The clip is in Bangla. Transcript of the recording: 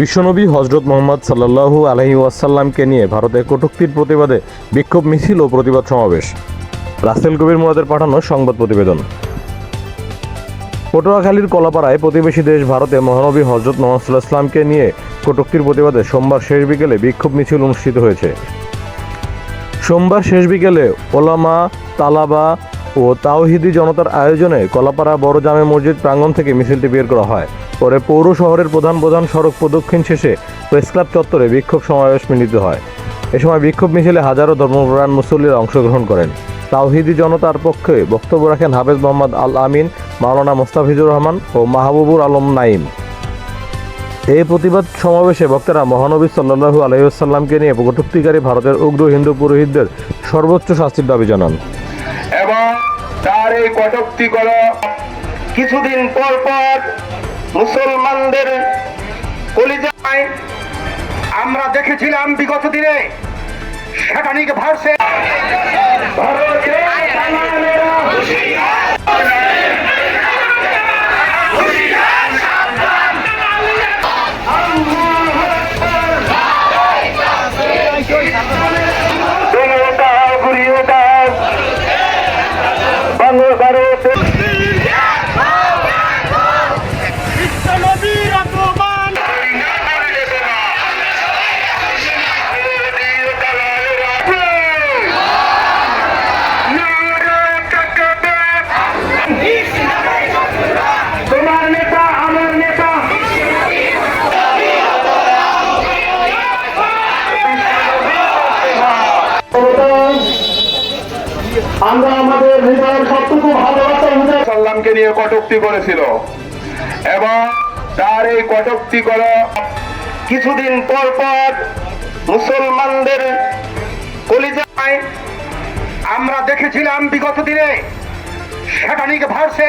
বিশ্বনবী হজরত মোহাম্মদ সাল্লাল্লাহু আলহি ওয়াসাল্লামকে নিয়ে ভারতে কটুক্তির প্রতিবাদে বিক্ষোভ, মিছিল ও প্রতিবাদ সমাবেশ। রাসেল কবির মুরাদের পাঠানো সংবাদ প্রতিবেদন। পটুয়াখালীর কলাপাড়ায় প্রতিবেশী দেশ ভারতে মহানবী হজরত মোহাম্মদ ইসলামকে নিয়ে কটূক্তির প্রতিবাদে সোমবার শেষ বিকেলে বিক্ষোভ, মিছিল অনুষ্ঠিত হয়েছে। সোমবার শেষ বিকেলে ওলামা, তালাবা ও তাওহিদি জনতার আয়োজনে কলাপাড়া বড় জামে মসজিদ প্রাঙ্গণ থেকে মিছিলটি বের করা হয়। পরে পৌর শহরের প্রধান প্রধান সড়ক প্রদক্ষিণ শেষে প্রেসক্লাব চত্বরে বিক্ষোভ সমাবেশ মিলিত হয়। এ সময় বিক্ষোভ মিছিলে হাজারো ধর্মপ্রাণ মুসল্লিরা অংশগ্রহণ করেন। তাওহিদি জনতার পক্ষে বক্তব্য রাখেন হাফেজ মোহাম্মদ আল আমিন, মাওলানা মোস্তাফিজুর রহমান ও মাহবুবুর আলম নাইম এই প্রতিবাদ সমাবেশে বক্তারা মহানবী সাল্লাহু আলহিউসাল্লামকে নিয়ে কটূক্তিকারী ভারতের উগ্র হিন্দু পুরোহিতদের সর্বোচ্চ শাস্তির দাবি জানান। তার এই কটক্তি করা। কিছুদিন পর পর মুসলমানদের কলিজায় আমরা দেখেছিলাম বিগত দিনে সেটানিক ভার্সে। ভারতের আবারও আমরা আমাদের হৃদয়ের কতটুকু ভালোবাসা সাল্লামকে নিয়ে কটুক্তি করেছিল। এবং তার এই কটুক্তি করা কিছুদিন পর পর মুসলমানদের কলিজায় আমরা দেখেছিলাম বিগত দিনে, সেটানিক ভার্সে